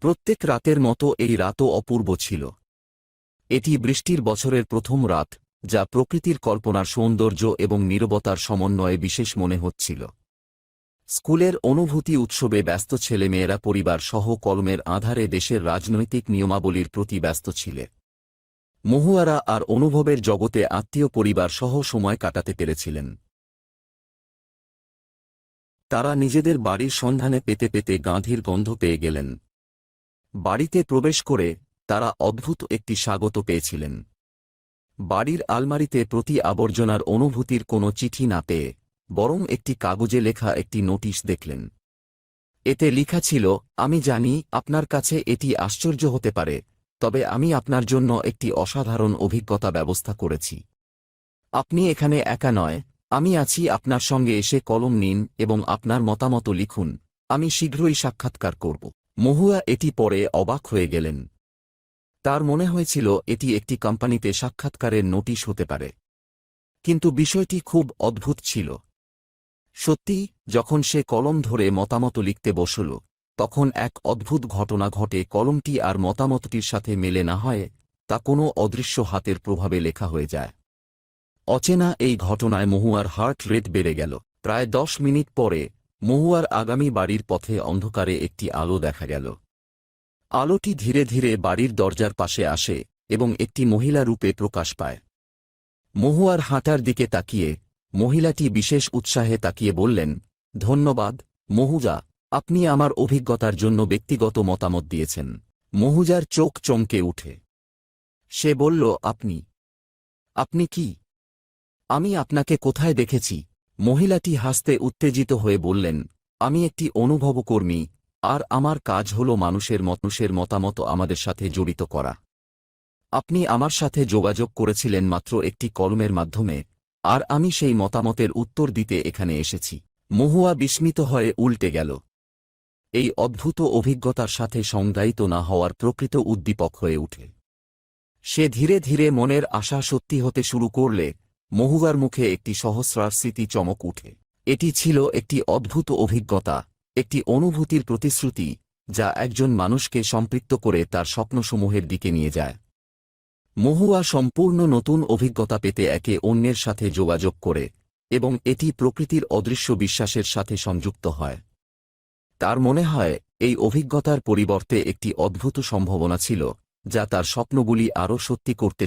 প্রত্যেক রাতের মতো এই রাতও অপূর্ব ছিল। এটি বৃষ্টির বছরের প্রথম রাত, যা প্রকৃতির কল্পনার সৌন্দর্য এবং নীরবতার সমন্বয়ে বিশেষ মনে হচ্ছিল। স্কুলের অনুভূতি উৎসবে ব্যস্ত ছেলেমেয়েরা পরিবার সহ কলমের আধারে দেশের রাজনৈতিক নিয়মাবলীর প্রতি ব্যস্ত ছিলে। মহুয়ারা আর অনুভবের জগতে আত্মীয় পরিবার সহ সময় কাটাতে পেরেছিলেন। তারা নিজেদের বাড়ির সন্ধানে পেতে পেতে গাঁধীর গন্ধ পেয়ে গেলেন। বাড়িতে প্রবেশ করে তারা অদ্ভুত একটি স্বাগত পেয়েছিলেন। বাড়ির আলমারিতে প্রতি আবর্জনার অনুভূতির কোনো চিঠি না পেয়ে বরং একটি কাগজে লেখা একটি নোটিশ দেখলেন। এতে লিখা ছিল, আমি জানি আপনার কাছে এটি আশ্চর্য হতে পারে, তবে আমি আপনার জন্য একটি অসাধারণ অভিজ্ঞতা ব্যবস্থা করেছি। আপনি এখানে একা নয়, আমি আছি আপনার সঙ্গে এসে কলম নিন এবং আপনার মতামত লিখুন, আমি শীঘ্রই সাক্ষাৎকার করব। মহুয়া এটি পরে অবাক হয়ে গেলেন। তার মনে হয়েছিল এটি একটি কোম্পানিতে সাক্ষাৎকারের নোটিশ হতে পারে। কিন্তু বিষয়টি খুব অদ্ভুত ছিল। সত্যি, যখন সে কলম ধরে মতামত লিখতে বসল, তখন এক অদ্ভুত ঘটনা ঘটে কলমটি আর মতামতটির সাথে মেলে না হয়, তা কোনো অদৃশ্য হাতের প্রভাবে লেখা হয়ে যায়। অচেনা এই ঘটনায় মহুয়ার হার্ট রেট বেড়ে গেল। প্রায় দশ মিনিট পরে মহুয়ার আগামী বাড়ির পথে অন্ধকারে একটি আলো দেখা গেল। আলোটি ধীরে ধীরে বাড়ির দরজার পাশে আসে এবং একটি মহিলা রূপে প্রকাশ পায়। মহুয়ার হাঁটার দিকে তাকিয়ে মহিলাটি বিশেষ উৎসাহে তাকিয়ে বললেন, ধন্যবাদ, মহুজা, আপনি আমার অভিজ্ঞতার জন্য ব্যক্তিগত মতামত দিয়েছেন। মহুজার চোখ চমকে উঠে। সে বলল, আপনি আপনি কি? আমি আপনাকে কোথায় দেখেছি? মহিলাটি হাসতে উত্তেজিত হয়ে বললেন, আমি একটি অনুভবকর্মী, আর আমার কাজ হল মানুষের মানুষের মতামত আমাদের সাথে জড়িত করা। আপনি আমার সাথে যোগাযোগ করেছিলেন মাত্র একটি কলমের মাধ্যমে, আর আমি সেই মতামতের উত্তর দিতে এখানে এসেছি। মহুয়া বিস্মিত হয়ে উল্টে গেল। এই অদ্ভুত অভিজ্ঞতার সাথে সংজ্ঞায়িত না হওয়ার প্রকৃত উদ্দীপক হয়ে উঠে। সে ধীরে ধীরে মনের আশা সত্যি হতে শুরু করলে মহুয়ার মুখে একটি সহস্রার স্মৃতি চমক উঠে। এটি ছিল একটি অদ্ভুত অভিজ্ঞতা, একটি অনুভূতির প্রতিশ্রুতি, যা একজন মানুষকে সম্পৃক্ত করে তার স্বপ্নসমূহের দিকে নিয়ে যায়। মহুয়া সম্পূর্ণ নতুন অভিজ্ঞতা পেতে একে অন্যের সাথে যোগাযোগ করে, এবং এটি প্রকৃতির অদৃশ্য বিশ্বাসের সাথে সংযুক্ত হয়। তার মনে হয়, এই অভিজ্ঞতার পরিবর্তে একটি অদ্ভুত সম্ভাবনা ছিল, যা তার স্বপ্নগুলি আরও সত্যি করতে